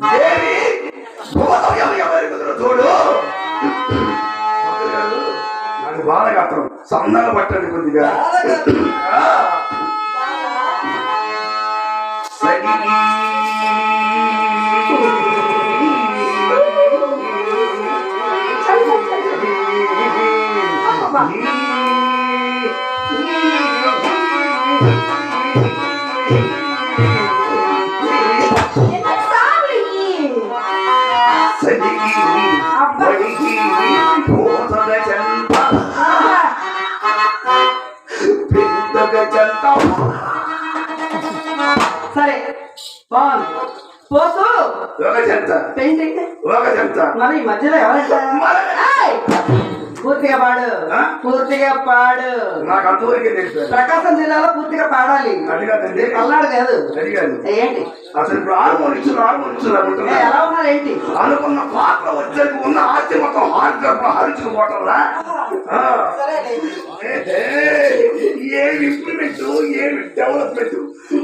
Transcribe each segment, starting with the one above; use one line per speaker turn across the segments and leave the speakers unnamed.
దేవి చూడు. నాకు సన్నగా పట్టండి కొద్దిగా.
సరే బాగుంది. పోతూ.
ఒక చెంత
పెయింట్ అయితే
ఒక చెంత
మరి ఈ మధ్యలో ఎవరైనా పూర్తిగా పాడు? పూర్తిగా పాడు.
నాకు అంతవరకే తెలిపారు
ప్రకాశం జిల్లాలో పూర్తిగా పాడాలి.
అది కాదండి
పల్నాడు కాదు.
అది కాదు
ఏంటి?
అసలు ఇప్పుడు
ఏ,
అనుకుంటున్నా
ఎలా ఉన్నారు ఏంటి?
అనుకున్న పాత్ర వచ్చేది ఉన్న ఆస్తి మొత్తం హార్ట్ హరించుకుపోవటంలా. ఏమి ఇంప్లిమెంట్ ఏమి డెవలప్మెంట్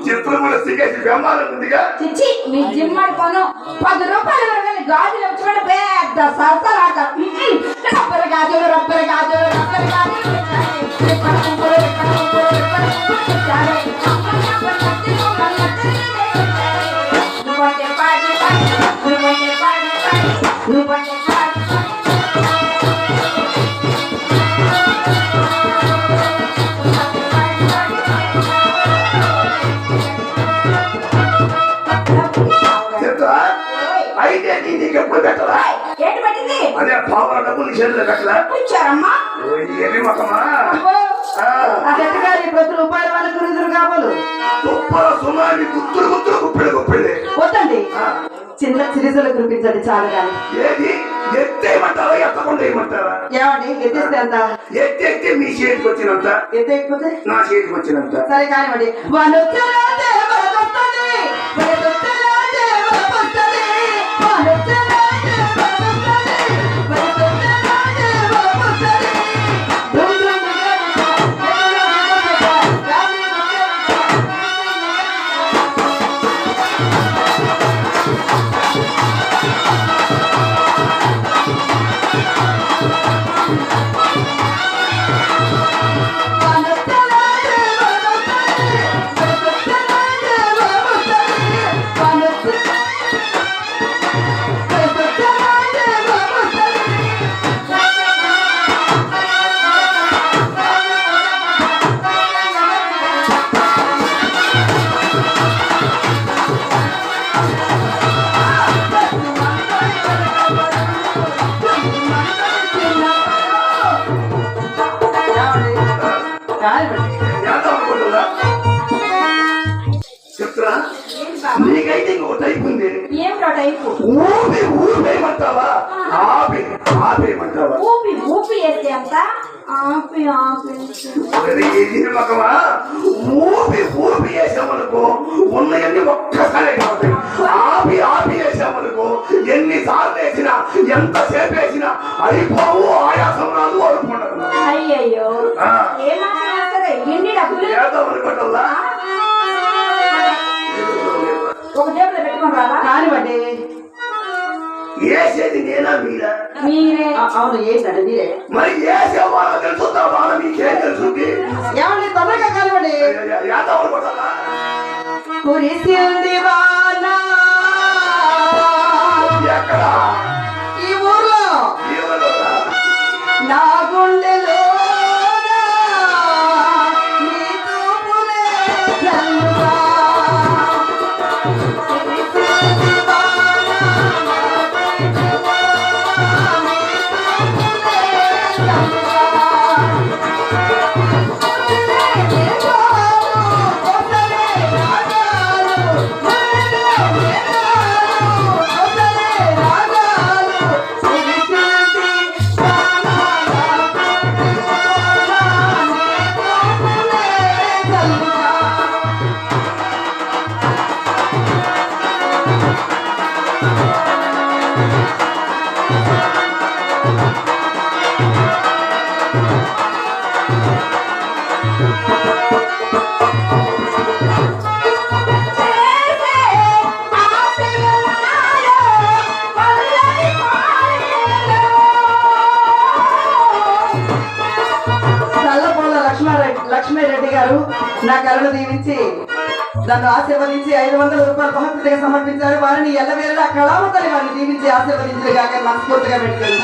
చిత్రముల సిగేసి బెంబాలం ఉందిగా?
చిచ్చి మీ జిమ్మడి పను. పది రూపాయలు గాజులు వచ్చుకుంటే పెద్ద రబ్బరు గాజులు.
Look at
the light.
అదే పావుల డబ్బు నీ చేతిలో పెట్టరా
ఇచ్చారమ్మా
ఏమి మొక్కమా
అబ్బో.
ఆ. చెట్టుగారి ప్రతి రూపాయల వాళ్ళకు రుదురు కావాలి.
తుప్పల సుమారి గుత్తులు గుత్తులు గుప్పిడి గుప్పిడి
వద్దండి.
ఆ,
చిన్న చిరుసలు కురిపించండి చాలు కానీ.
ఏది? ఎత్తేయమంటారా ఎత్తకుండా వేయమంటారా
ఏమండి? ఎత్తిస్తే ఎంత?
ఎత్తి ఎత్తి మీ చేతికి వచ్చినంత?
ఎత్తేయకపోతే?
నా చేతికి వచ్చినంత?
సరే కానివ్వండి. దేవరకొస్తది,
చెప్తున్నా నీకైతే ఇంకో టైప్ ఉంది. ఊపి ఊపేయమంటావా ఆపి ఆపేయమంటావా
ఊపి ఊపి వేస్తే అంత ఆపి ఆపి.
మొక్కమా ఊపి ఊపి వేసామనుకో ఉన్నవన్నీ ఒక్కసారి అవుతాయి ఆపి ఆపి వేసామనుకో ఎన్నిసార్లు వేసినా ఎంతసేపు వేసినా అయిపోవు ఆయాసం రాదు అనుకుంటారు
అయ్యయ్యో. ఏమాత్రం సరే ఎన్ని డబ్బులు?
చేద్దాం అనుకుంటుందా
ఒక జేబులో పెట్టుకొని రావా?
కానివ్వండి.
వేసేది నేనా మీరా?
మీరే.
ఆ- అవును ఏంటండి మీరే.
మరి వేసే వాళ్ళ తెలుసుతా వాళ్ళ మీకేం తెలుసుంది
ఏమండి తొందరగా కానివ్వండి.
చేద్దాం అనుకుంటుందా
కురిసింది వాన
ఎక్కడ?
ఈ ఊర్లో నా గుండెలో Thank you. నా కళను దీవించి నన్ను ఆశీర్వదించి ఐదు వందల రూపాయలు భక్తుడిగా సమర్పించారు. వారిని ఎల్లవేళ కళావతని వారిని దీవించి ఆశీర్వదించిన కాక మనస్ఫూర్తిగా పెట్టుకుని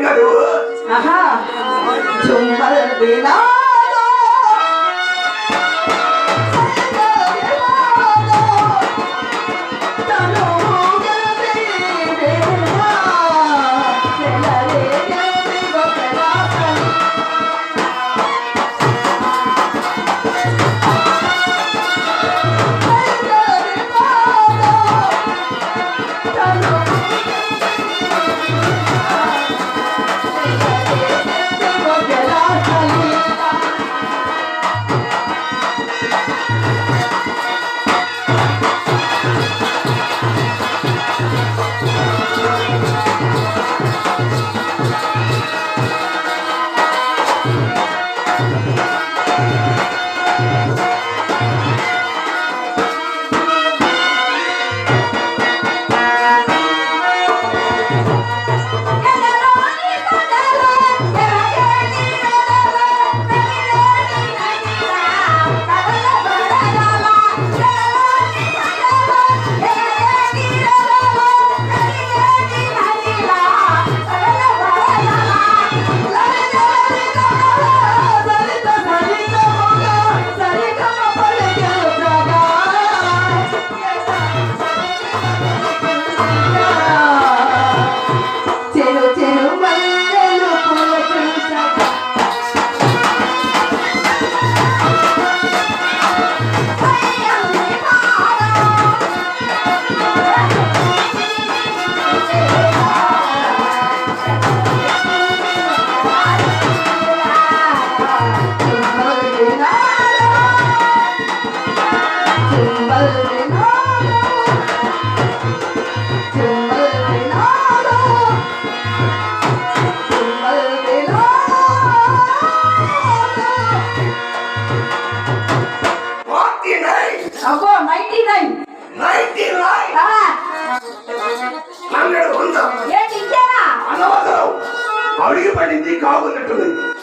ఇంకా
నువ్వు
ఆహా. చుంబల్ వినాదో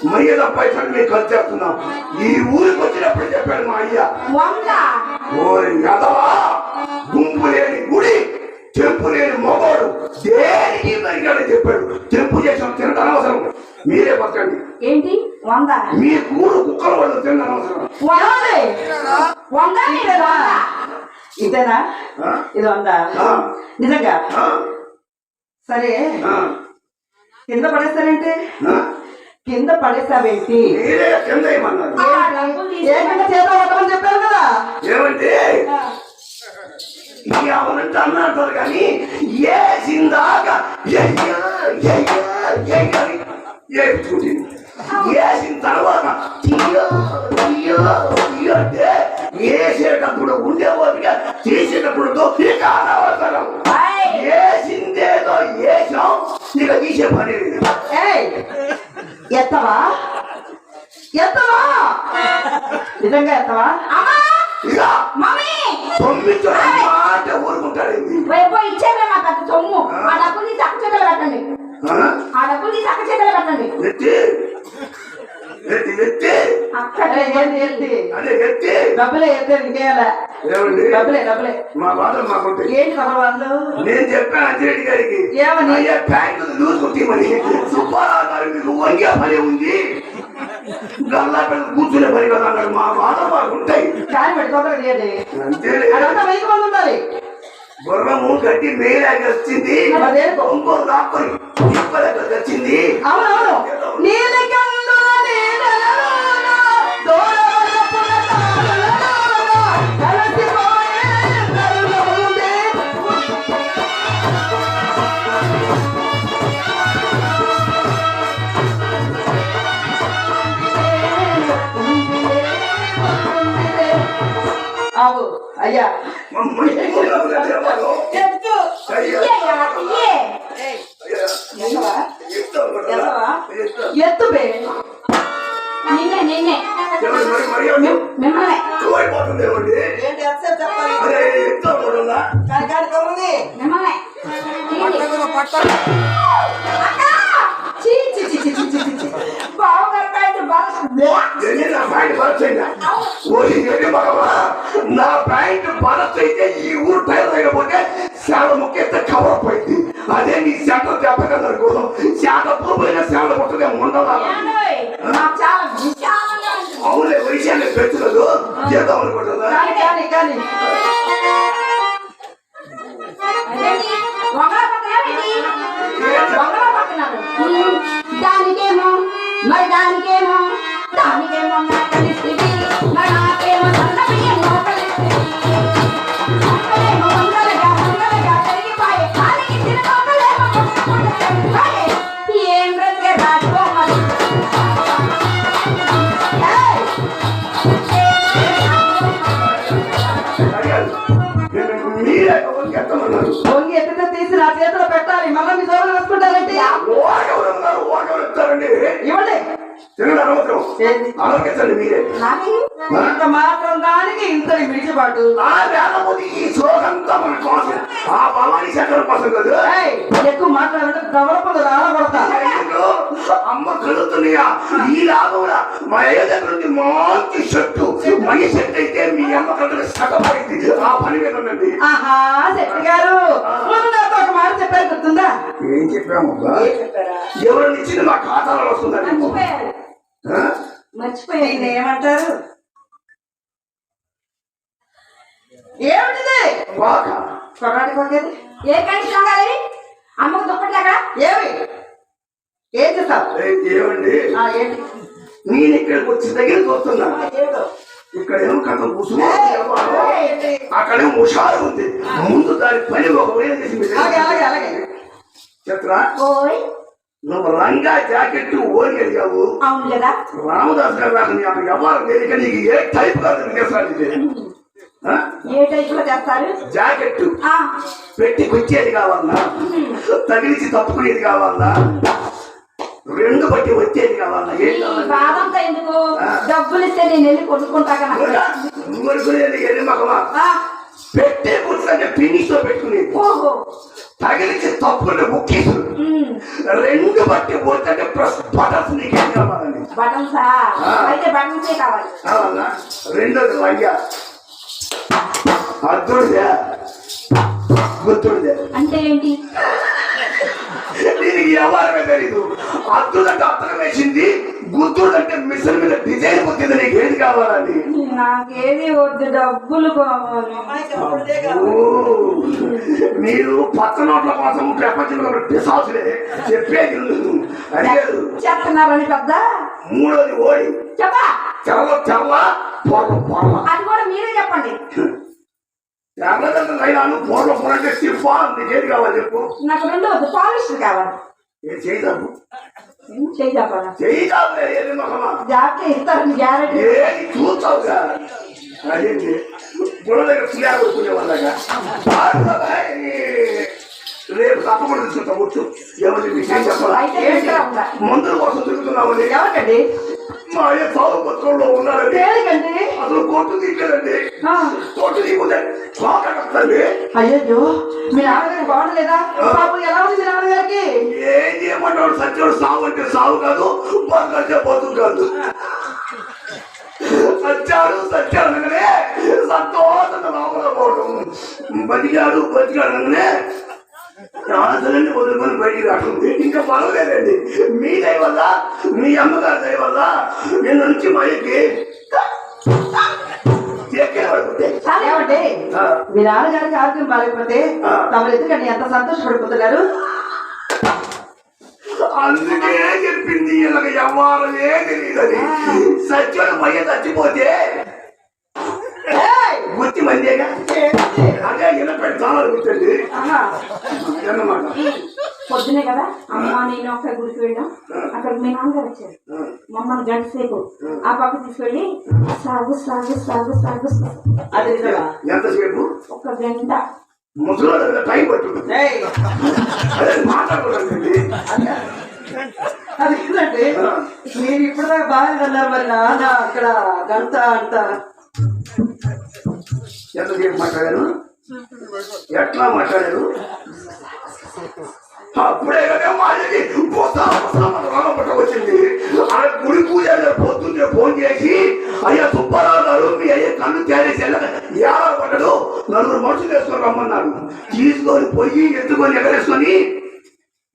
మర్యాద పైసలు మీకు ఖర్చు చేస్తున్నాం. ఈ ఊరికి వచ్చినప్పుడు చెప్పాడు మా అయ్య.
వంద?
ఓరి గుంపు లేని గుడి చెంపు లేని మొగోడు దేనికి పరిగాడు చెప్పాడు. చెంపు చేసిన తినడం అనవసరం మీరే బతకండి.
ఏంటి? వంద?
మీ కూడు కుక్కల వాళ్ళు తినడం
వందే? వంద వంద?
ఇదేనా? ఇది
ఆ,
నిజంగా? సరే. కింద పడేస్తారంటే. కింద పడేస్తావేంటి
మీరే కింద.
ఏకంగా చేత పట్టమని చెప్పారు కదా
ఏమంటే ఎవరంటే అన్నారు కానీ ఏ సిందాక ఏపుకుంటుంది వేసిన తొమ్మిది మాట ఊరుకుంటాడు
రేపు ఇచ్చేవే మా పెద్ద సొమ్ము. ఆ. డబ్బులు తీసి అక్క చేతులు పెట్టండి. ఆ? డబ్బులు తీసి అక్క చేతులు పెట్టండి.
ఎత్తి! ఎత్తి ఎత్తి!
అక్క అక్కడ
ఏంటి ఏంటి
అదే ఎత్తి!
డబ్బులే ఎత్తే ఇంకేయాలా.
ఏమండి?
డబ్బులే డబ్బులే.
మా బాధలు మాకుంటాయి
ఏంటి వాళ్ళు?
నేను చెప్పాను అంజిరెడ్డి గారికి.
ఏమని?
అయ్యా ప్యాంటు లూజ్ కుట్టిమని సుబ్బారావు గారు మీకు వంగే పని ఉంది. గల్లా పెద్ద కూర్చునే పని కదా అన్నాడు మా బాధ మాకు ఉంటాయి.
కానీ పెట్టి తొందరగా తీయండి
అంతేలే
అదంతా వెయ్యి మంది ఉండాలి.
గుర్రము గట్టి మేలాకి వచ్చింది? ఇంకో వచ్చింది.
అవును అవును. నీలి ఎత్తావు
కూడా
కానీ కానీ కబురుంది
మిమ్మల్ని. అక్క! చీ చీ చీ చీ చీ చీ చీ బావగారు కాయలు బాగా
ఎన్ని నా ప్యాంట్ ఎన్ని మగవా నా ప్యాంట్ బరచ్ అయితే ఈ ఊరు టైర్ లేకపోతే శాల ముక్కెత్త కవర్ పోయింది అదే నీ శాట చెప్పగలరు శాట పోయిన శాల పుట్టదే ఉండదా. అవునే విషయాన్ని పెంచలేదు చేద్దాం అనుకుంటుందా
దానికేమో మరి దానికేమో దానికేమో నాకలిస్తుంది మరి నాకేమో మొక్కకుండా పెరిగిపోయే. ఏం ఏయ్!
అడిగారు. మీరే ఎత్తమన్నారు
తీసి నా చేతిలో పెట్టాలి మళ్ళీ మీ జోబులు వేసుకుంటారంటే ఇవ్వండి.
తినడం అనవసరం? ఆలోచించండి మీరే.
నాది
ఇంత మాత్రం దానికి ఇంత విడిచిపాటు
ఆ వేలముది ఈ సోకంతా మన కోసం ఆ భవానీ శంకర్ కోసం కదా.
ఎక్కువ రాలబడతా.
ఎందుకు? అమ్మ కలుగుతున్నాయా? ఈ లాభంలో మా అయ్య దగ్గర ఉంది మంచి షర్టు మై షర్ట్ అయితే మీ అమ్మ కలుగుతుంది సగమైంది ఆ పని మీద ఉండండి
ఆహా శెట్టి గారు. చెప్పారు గుర్తుందా?
ఏం
చెప్పారా?
ఎవరిని ఇచ్చింది మా ఖాతాలో?
మర్చిపోయారు.
దీన్ని ఏమంటారు ఏమిటిది? కొట్టేది
ఏ కండిషన్ ఉండాలి అమ్మకు దుప్పట్లేక?
ఏమి? ఏం చేస్తావు?
ఏమండి? నేను ఇక్కడికి వచ్చి దగ్గర చూస్తున్నా.
ఏమిటో
ఇక్కడ ఏమో కథ కూర్చున్నా? అక్కడేమో హుషారు ఉంది. ముందు దాని పని ఒక
ఓయ్.
నువ్వు లంగా జాకెట్
కదా.
రామదాస్ గారు నాకు నీ అక్కడ ఎవరు తెలియక నీకు ఏ టైప్ కాదు?
ఏ టైప్లో చేస్తారు?
జాకెట్ పెట్టి కొచ్చేది కావాలన్నా తగిలిచి తప్పుకునేది కావాలన్నా రెండు బట్టి వచ్చేది కావాలి?
బాధంతా ఎందుకు డబ్బులు ఇస్తే నేను వెళ్ళి కొనుక్కుంటా కదా.
పెట్టే కూర్చుంటే ఫినిష్తో పెట్టుకునేది
ఓహో.
తగిలించి తప్పుకునే ముఖ్యం రెండు బట్టి పోతే ప్లస్ బటర్స్ నీకేం కావాలండి?
బటన్సా. అయితే బటన్సే కావాలి.
కావాలా? రెండోది లంగా అద్దుడిదే. గుర్తుడిదే
అంటే ఏంటి?
దీనికి ఎవరమే తెలీదు. అద్దుడంటే అత్తనం వేసింది గుర్తుడంటే మిషన్ మీద డిజైన్ పుట్టింది నీకు ఏది కావాలని?
నాకేది వద్దు. డబ్బులు
మీరు పచ్చ నోట్ల కోసం ప్రపంచంలో పిసాసులే చెప్పేది లేదు. అడిగారు
చెప్తున్నారని పెద్ద?
మూడోది ఓడి.
చెప్పా.
తెల్ల తెల్ల పొర పొర
అది కూడా మీరే చెప్పండి.
తెల్లదండ లైనాను పొర పొర అంటే సిఫా కావాలి చెప్పు.
నాకు రెండు వద్దు. పాలిష్ కావాలి.
చేయదాము
చేయి ఇస్తారని గ్యారెంటీ.
ఏది చూస్తావుగా అదేంటి గుణ దగ్గర పులియారు కొనుక్కునే వాళ్ళగా? రేపు తప్పకుండా తీసుకుంటా వచ్చు ఎవరి విషయం చెప్పాలా? మందుల కోసం తిరుగుతున్నామని
ఎవరికండి?
మా అయ్య సాగు పత్రంలో ఉన్నారండి
దేనికండి
అసలు కోర్టు తీయలేదండి.
ఆ,
కోర్టు కట్టండి
అయ్యయ్యో మీ నాన్నగారికి బాగుండలేదా? పాపం ఎలా ఉంది మీ నాన్నగారికి?
ఏం చేయమంటాడు సత్యుడు? సాగు అంటే సాగు కాదు బతుకంటే బతుకు కాదు. సచ్చాడు సచ్చాడు అనగానే సంతోషంగా లోపల పోవడం బతికాడు బతికాడు అనగానే వదులుకొని బయటికి ఇంకా పర్వాలేదండి. మీ దయ వల్ల మీ అమ్మగారి దయ వల్ల నేను నుంచి.
మీ నాన్నగారికి ఆరోగ్యం బాగాలేకపోతే
ఆ.
తమరు ఎందుకండి ఎంత సంతోషపడిపోతున్నారు?
అందుకే చెప్పింది ఇలాగ ఎవ్వారమే తెలియదని సత్యుడు మయ్య చచ్చిపోతే గుర్తి మందేగా అదే పెడతాను గుర్తండి
ఆహా.
అన్నమాట.
పొద్దునే కదా? అమ్మ నేను ఒక గుడికి వెళ్ళాం. అక్కడ మీ నాన్నగారు వచ్చారు. మమ్మల్ని గంట సేపు ఆ. పక్క తీసుకెళ్ళి సాగు సాగు సాగు సాగు.
అది
ఎంతసేపు?
ఒక గంట.
ముసలి టైం పట్టుకుంది! అదే
ఏంటంటే. మీరు ఇప్పుడు బాగానే అన్నారు మరి నాన్న అక్కడ గంట అంట
ఎంతసేపు మాట్లాడాను ఎట్లా మాట్లాడారు? అప్పుడే కదా మాది పట్ట వచ్చింది. ఆ గుడి పూజ పొద్దున్నే ఫోన్ చేసి అయ్యా సుబ్బారావు గారు మీ అయ్యా కన్ను తేలేసి ఎలా పడ్డాడు? నలుగురు మనుషులు వేసుకొని రమ్మన్నారు. తీసుకొని పోయి ఎత్తుకొని ఎగరేసుకొని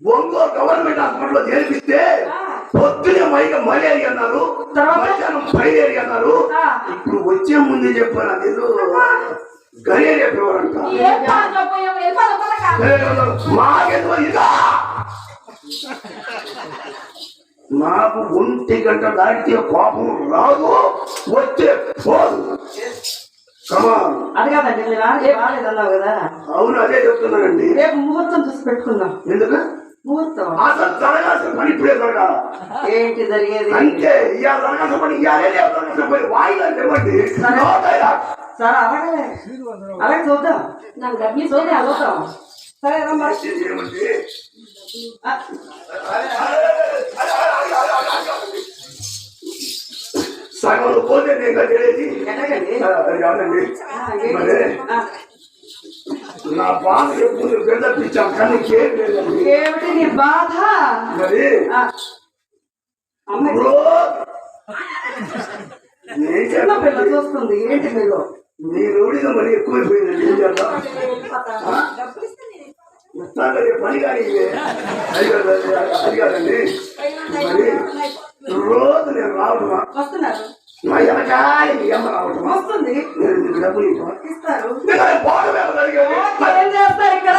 ఒంగో గవర్నమెంట్ హాస్పిటల్లో చేర్పిస్తే పొద్దునే మైక మలేరియా అన్నారు? మధ్యాహ్నం ఫైలేరియా అన్నారు. ఇప్పుడు వచ్చే ముందే చెప్పాను అది ఏదో గలేరియా ఫీవర్ అంట ఇదా నాకు ఒంటి గంట దాటితే కోపం రాదు వచ్చే పోదు. అవును అదే చెప్తున్నానండి.
రేపు ముహూర్తం చూసి పెట్టుకుందాం.
ఎందుకు? అసలు జరగాల్సిన పని ఇప్పుడే జరగాల
ఏంటి జరిగేది?
అంటే ఇవాళ జరగాల్సిన పని ఇవాళ జరగాల్సిన పని వాయిదా ఇవ్వండి.
సరే. అలాగే. అలాగే చూద్దాం.
నాకు డబ్బు
చూద్దాం చూద్దాం సరే రమ్మా
సగం పోతే నేను కట్టేది
ఎక్కడికండి
అది కాదండి
ఆ, ఏంటి?
మరి
ఆ,
నా బాధ ఎప్పుడు బెదర్పించాం కానీ కేర్ లేదండి.
ఏమిటి నీ బాధ?
మరి
చిన్న పిల్ల చూస్తుంది ఏంటి మీరు?
మీ రోడిగా మరి ఎక్కువైపోయిందండి ఏం చేద్దాం? పని కానీ కాదండి. మరి రోజు నేను రావటమా?
వస్తున్నారు. వస్తుంది
డబ్బులు?
ఇస్తారు. చేస్తారు ఇక్కడ?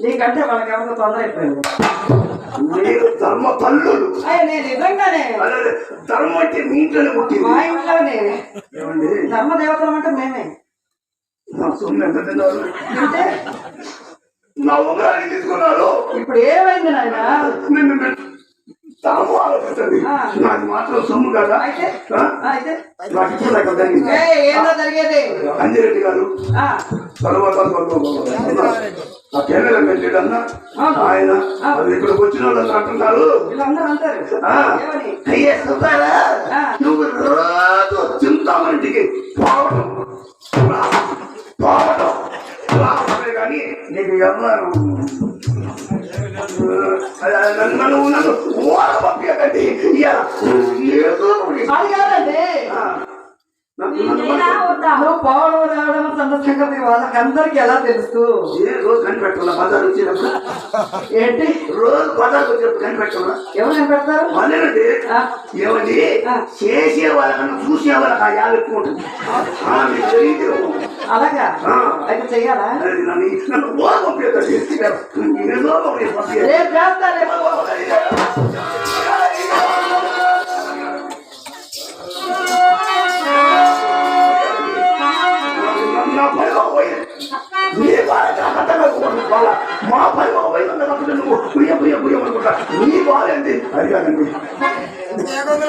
నీకంటే వాళ్ళకి ఎవరికో తొందర అయిపోయింది.
మీరు ధర్మ తల్లులు.
నిజంగానే.
ధర్మం అంటే మీ ఇంట్లోనే పుట్టింది.
మా ఇంట్లోనే.
ఏమండి?
ధర్మ దేవతలం అంటే మేమే.
నా సొమ్ము ఎంత తిన్నారు?
అంటే
నా ఉంగరాన్ని తీసుకున్నారు
ఇప్పుడు ఏమైంది నాయన?
నిన్ను తాము ఆలోచించండి.
ఆ.
నాది మాత్రం సొమ్ము కదా. నాకు ఇప్పుడు నాకు
జరిగేది.
అంజిరెడ్డి గారు.
ఆ,
తర్వాత ఆ కెమెరా మెన్ అన్న ఆయన ఇక్కడికి వచ్చిన వాళ్ళు అంటున్నారు. అయ్యే. నువ్వు రోజు చింతామణికి పోవడం పోవడం కానీ నీకు ఎవరు నన్ను నన్ను ఓడ పంపించకండి
పోవడం రావడం సంత సంగతి వాళ్ళకి అందరికి ఎలా తెలుసు
ఏ రోజు కనిపెట్టాల బజార్ వచ్చినప్పుడు
ఏంటి
రోజు బజార్కి వచ్చినప్పుడు కనిపెట్టాల
ఎవరు పెడతారు
మళ్ళీ
ఆ.
ఏమండి. చేసే వాళ్ళకన్నా చూసే వాళ్ళకి ఆ యాభై ఎక్కువ ఉంటుంది ఆ, మీకు తెలియదు
అలాగా. అయితే చెయ్యాలా?
అది నన్ను మా పని పోయింది నువ్వు పుయ్య పుయ్య పుయ్య అనుకుంటా. నీ బాధ ఏంటి? అది కాదండి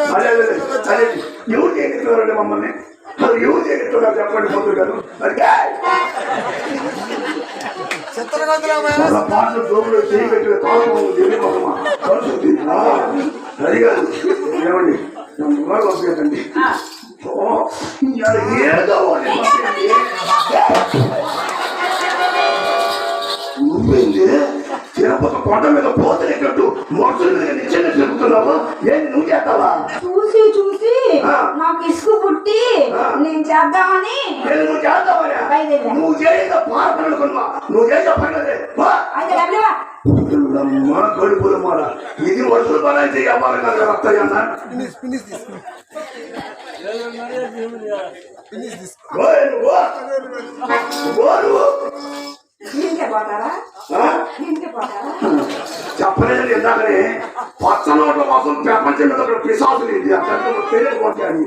అదే అదే అదే. ఎవరు చేయగలుగుతారండి మమ్మల్ని? మరి ఎవరు చేయగలుగుతున్నారు చెప్పండి పొద్దు గారు. అది వాళ్ళ పాటలు జోబులు చేయగట్టిన తోటం కలుసుంది అది కాదు. ఏమండి? నన్ను పంపించండి ఏదో తిరుపతి కొండ మీద పోతలేటట్టు మనుషుల మీద నిచ్చెన తిరుగుతున్నావు? ఏంది నువ్వు చేస్తావా?
చూసి చూసి. నాకు ఇసుకు పుట్టి. నేను చేద్దామని
నువ్వు చేస్తావా?
బయలుదేరా.
నువ్వు చేసిన పాపనుకున్నా నువ్వు చేసే పనులే. కడుపుల మాల. ఇది వరుసలు పని చేయాలి కదా వస్తాయన్న
ఇంకే పోతారా ఇంకే పోతారా?
చెప్పలేదు ఇందాకనే పచ్చ నోట్ల కోసం ప్రపంచం మీద ఒక పిశాసులు ఇది. అక్కడ తెలియకపోతాయి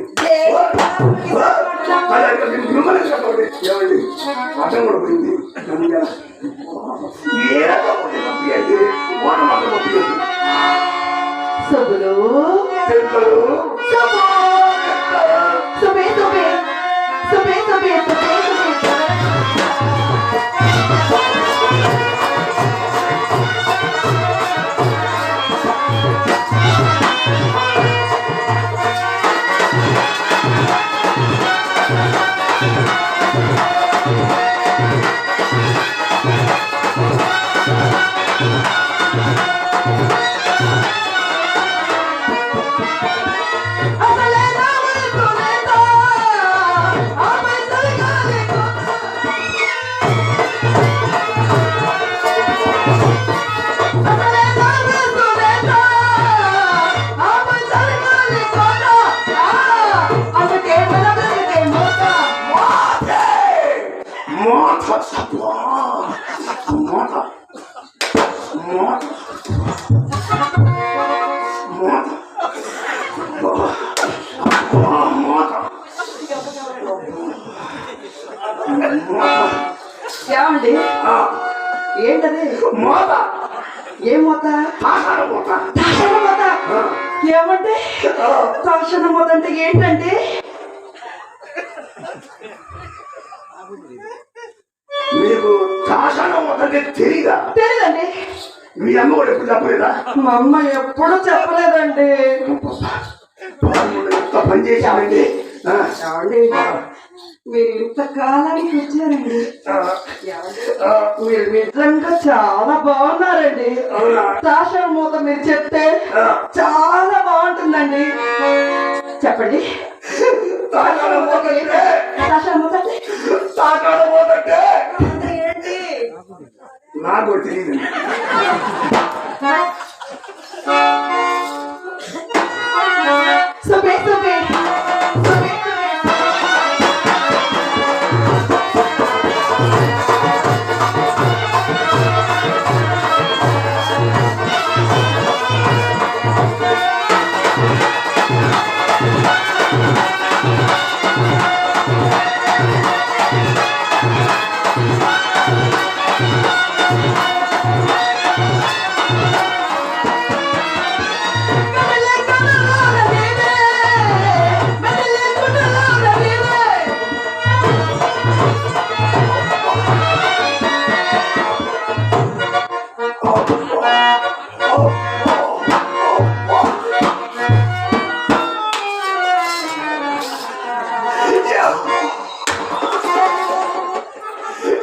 మిమ్మల్ని చెప్పండి. ఏమండి? అర్థం కూడా పోయింది. ఏదో పంపించండి మాట మాట పంపించండి
అసలే తాషణ మోత అంటే ఏంటంటే?
మీకు తాషాన మొత్తంటే తెలీదా?
తెలియదండి
మీ అమ్మ కూడా ఎప్పుడు చెప్పలేదా?
మా అమ్మ ఎప్పుడూ చెప్పలేదండి.
పని
ఏమండి? మీరు ఇంత కాలానికి వచ్చారండి. మీరు నిజంగా చాలా బాగున్నారండి. తాషణ మూత మీరు చెప్తే చాలా బాగుంటుందండి. చెప్పండి. మూత అంటే? ఏంటి?
నాకు తెలియదు
సుబే సుబే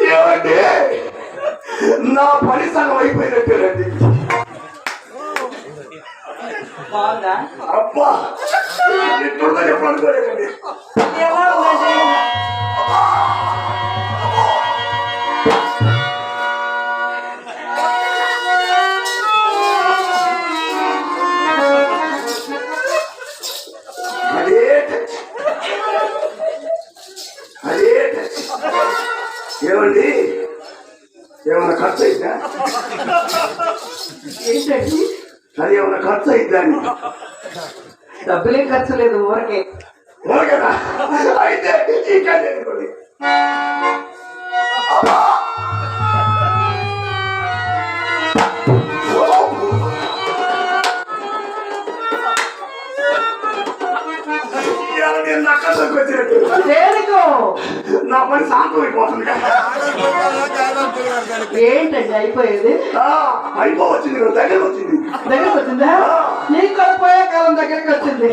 ఏమండి? నా పని సగం అయిపోయినట్టేనండి అబ్బా ఎప్పుడు అనుకోలేదండి
ఏంటండి
అది ఏమైనా ఖర్చు అయిందా అని.
డబ్బులేం ఖర్చు లేదు ఊరకే.
ఓకే అయితే ఇంకా చేసుకోండి
ఏంటండి? అయిపోయేది?
అయిపోవచ్చింది దగ్గరకు వచ్చింది
దగ్గరకు వచ్చిందా నీకు కూడా పోయే కాలం దగ్గరికి వచ్చింది